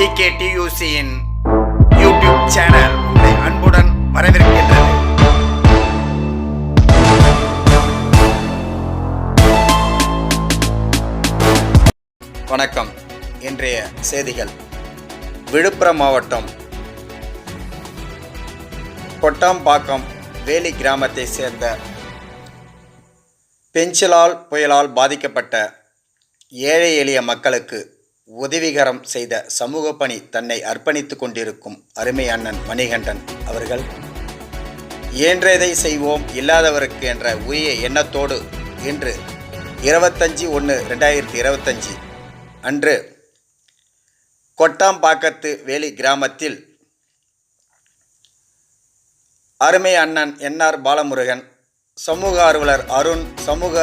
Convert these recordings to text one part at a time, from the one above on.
Decay YouTube channel உங்களை அன்புடன் வரவேற்கின்றது. வணக்கம். இன்றைய செய்திகள். விழுப்புரம் மாவட்டம் கொட்டாம்பாக்கம் வேலி கிராமத்தை சேர்ந்த பெஞ்சிலால் புயலால் பாதிக்கப்பட்ட ஏழை எளிய மக்களுக்கு உதவிகரம் செய்த சமூக பணி தன்னை அர்ப்பணித்துக் கொண்டிருக்கும் அருமை அண்ணன் மணிகண்டன் அவர்கள் இயன்றதை செய்வோம் இல்லாதவருக்கு என்ற உரிய எண்ணத்தோடு இன்று இருபத்தஞ்சி ஒன்று ரெண்டாயிரத்தி இருபத்தஞ்சி அன்று கொட்டாம்பாக்கத்து வேலி கிராமத்தில் அருமை அண்ணன் என்ஆர் பாலமுருகன் சமூக ஆர்வலர் அருண் சமூக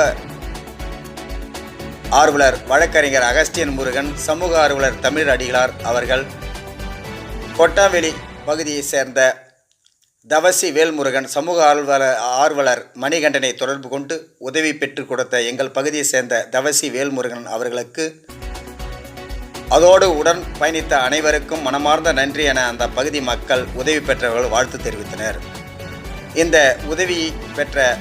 ஆர்வலர் வழக்கறிஞர் அகஸ்டியன் முருகன் சமூக ஆர்வலர் தமிழ் அடிகளார் அவர்கள் கொட்டாவெளி பகுதியைச் சேர்ந்த தவசி வேல்முருகன் சமூக ஆர்வலர் ஆர்வலர் மணிகண்டனை தொடர்பு கொண்டு உதவி பெற்றுக் கொடுத்த எங்கள் பகுதியைச் சேர்ந்த தவசி வேல்முருகன் அவர்களுக்கு அதோடு உடன் பயணித்த அனைவருக்கும் மனமார்ந்த நன்றி என அந்த பகுதி மக்கள் உதவி பெற்றவர்கள் வாழ்த்து தெரிவித்தனர். இந்த உதவி பெற்ற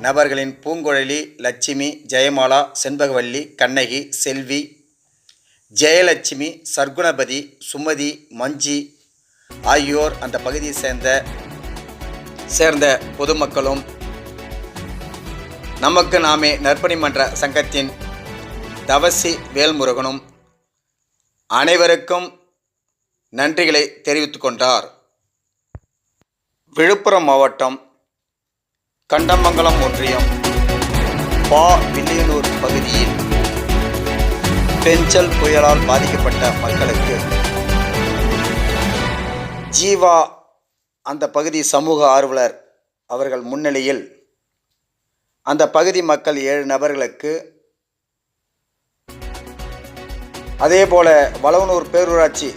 நபர்களின் பூங்குழலி லட்சுமி ஜெயமாலா செண்பகவல்லி கண்ணகி செல்வி ஜெயலட்சுமி சர்க்குணபதி சுமதி மஞ்சி ஆகியோர் அந்த பகுதியை சேர்ந்த சேர்ந்த பொதுமக்களும் நமக்கு நாமே நற்பணி மன்ற சங்கத்தின் தவசி வேல்முருகனும் அனைவருக்கும் நன்றிகளை தெரிவித்து கொண்டார். விழுப்புரம் மாவட்டம் கண்டமங்கலம் ஒன்றியம் பா. வில்லியனூர் பகுதியில் பெஞ்சல் புயலால் பாதிக்கப்பட்ட மக்களுக்கு ஜீவா அந்த பகுதி சமூக ஆர்வலர் அவர்கள் முன்னிலையில் அந்த பகுதி மக்கள் ஏழு நபர்களுக்கு அதேபோல வளவனூர் பேரூராட்சி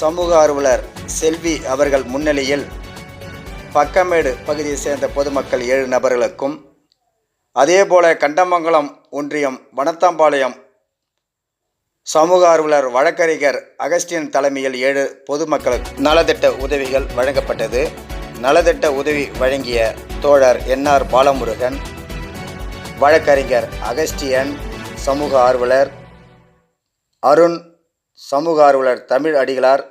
சமூக ஆர்வலர் செல்வி அவர்கள் முன்னிலையில் பக்கமேடு பகுதியை சேர்ந்த பொதுமக்கள் ஏழு நபர்களுக்கும் அதேபோல கண்டமங்கலம் ஒன்றியம் வனத்தாம்பாளையம் சமூக ஆர்வலர் வழக்கறிஞர் அகஸ்டின் தலைமையில் ஏழு பொதுமக்களுக்கு நலத்திட்ட உதவிகள் வழங்கப்பட்டது. நலத்திட்ட உதவி வழங்கிய தோழர் என்ஆர் பாலமுருகன் வழக்கறிஞர் அகஸ்டியன் சமூக ஆர்வலர் அருண் சமூக ஆர்வலர் தமிழ் அடிகளார்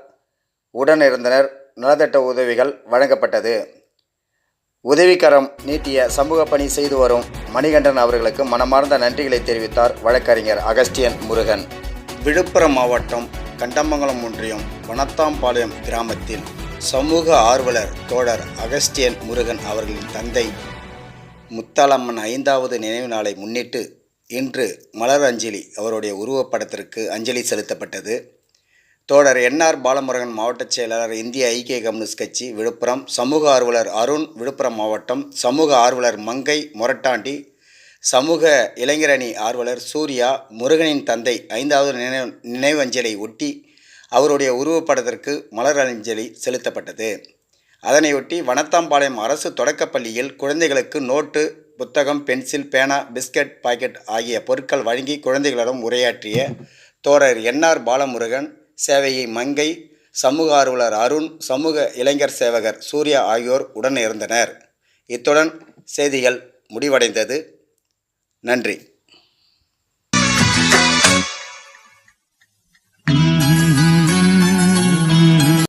உடன் இருந்தனர். நலத்திட்ட உதவிகள் வழங்கப்பட்டது. உதவிக்கரம் நீட்டிய சமூக பணி செய்து வரும் மணிகண்டன் அவர்களுக்கு மனமார்ந்த நன்றிகளை தெரிவித்தார் வழக்கறிஞர் அகஸ்டியன் முருகன். விழுப்புரம் மாவட்டம் கண்டமங்கலம் ஒன்றியம் வனத்தாம்பாளையம் கிராமத்தில் சமூக ஆர்வலர் தோழர் அகஸ்டியன் முருகன் அவர்களின் தந்தை முத்தாலம்மன் ஐந்தாவது நினைவு நாளை முன்னிட்டு இன்று மலர் அஞ்சலி அவருடைய உருவப்படத்திற்கு அஞ்சலி செலுத்தப்பட்டது. தோழர் என்ஆர் பாலமுருகன் மாவட்ட செயலாளர் இந்திய ஐக்கிய கம்யூனிஸ்ட் கட்சி விழுப்புரம் சமூக ஆர்வலர் அருண் விழுப்புரம் மாவட்டம் சமூக ஆர்வலர் மங்கை மொரட்டாண்டி சமூக இளைஞரணி ஆர்வலர் சூர்யா முருகனின் தந்தை ஐந்தாவது நினைவு நினைவஞ்சலை ஒட்டி அவருடைய உருவப்படத்திற்கு மலர் அஞ்சலி செலுத்தப்பட்டது. அதனையொட்டி வனத்தாம்பாளையம் அரசு தொடக்கப்பள்ளியில் குழந்தைகளுக்கு நோட்டு புத்தகம் பென்சில் பேனா பிஸ்கட் பாக்கெட் ஆகிய பொருட்கள் வழங்கி குழந்தைகளிடம் உரையாற்றிய தோழர் என்ஆர் பாலமுருகன் சேவையை மங்கை சமூக ஆர்வலர் அருண் சமூக இளைஞர் சேவகர் சூர்யா ஆகியோர் உடன் இருந்தனர் இத்துடன் செய்திகள் முடிவடைந்தது. நன்றி.